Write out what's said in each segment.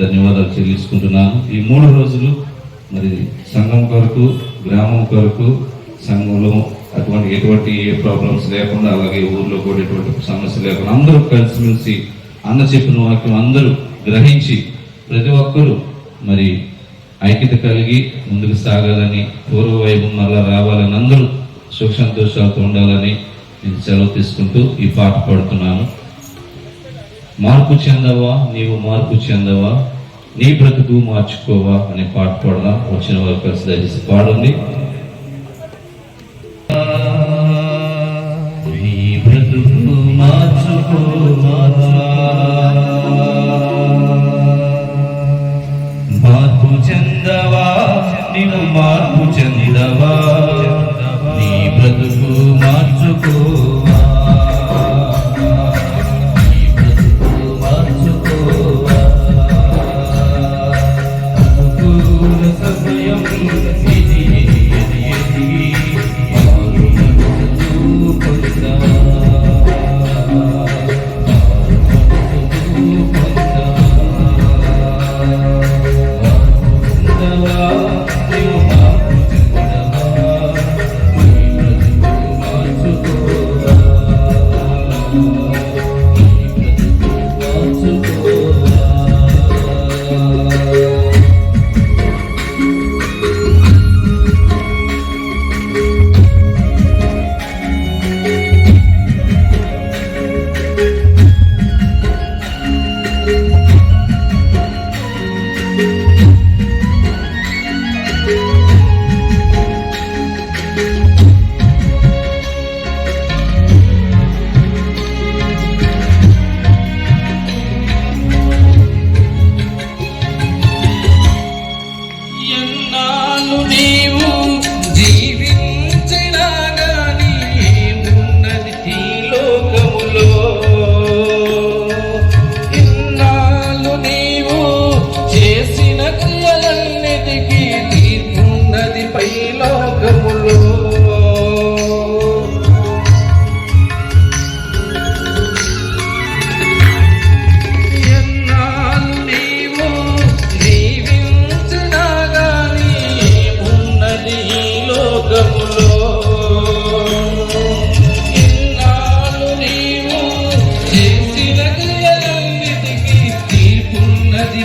ధన్యవాదాలు చెల్లించుకుంటున్నాను. ఈ మూడు రోజులు మరి సంఘం కొరకు గ్రామం కొరకు సంఘంలో అటువంటి ఎటువంటి ఏ ప్రాబ్లమ్స్ లేకుండా అలాగే ఊర్లో కూడా ఎటువంటి సమస్య లేకుండా అందరూ కలిసిమెలిసి అన్న చెప్పిన వాక్యం అందరూ గ్రహించి ప్రతి ఒక్కరూ మరి ఐక్యత కలిగి ముందుకు సాగాలని పూర్వ వైభవం మళ్ళా రావాలని అందరూ సుఖ సంతోషాలతో ఉండాలని నేను సెలవు తీసుకుంటూ ఈ పాట పాడుతున్నాను. మార్పు చెందవా? నీవు మార్పు చెందవా? నీ బ్రతుకు మార్చుకోవా? అనే పాట పాడదాం. వచ్చిన వారు కలిసి దయచేసి పాడండి. నీ మార్పు చెందవా? నీవు మార్పు చెందవా? నీ బ్రతుకు మార్చుకో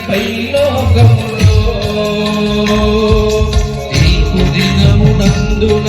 పైలోకములో పై దినమునందున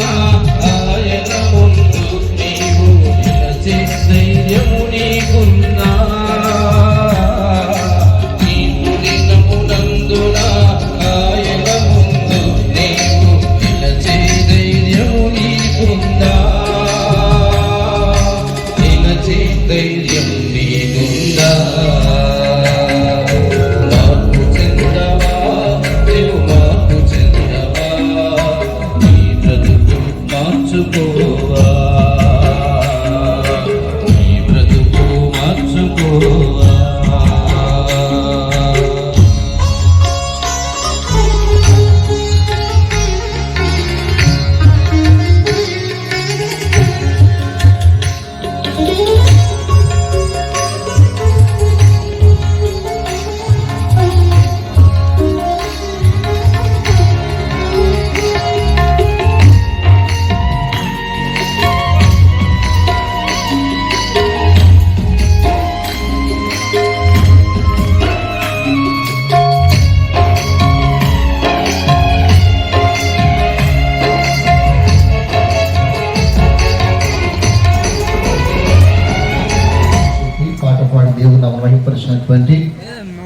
దేవుని నామ మహింపరిచినటువంటి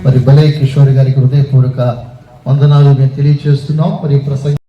మరి బలే కిషోర్ గారికి హృదయపూర్వక వందనాలు మేము తెలియజేస్తున్నాం మరి ప్రసంగ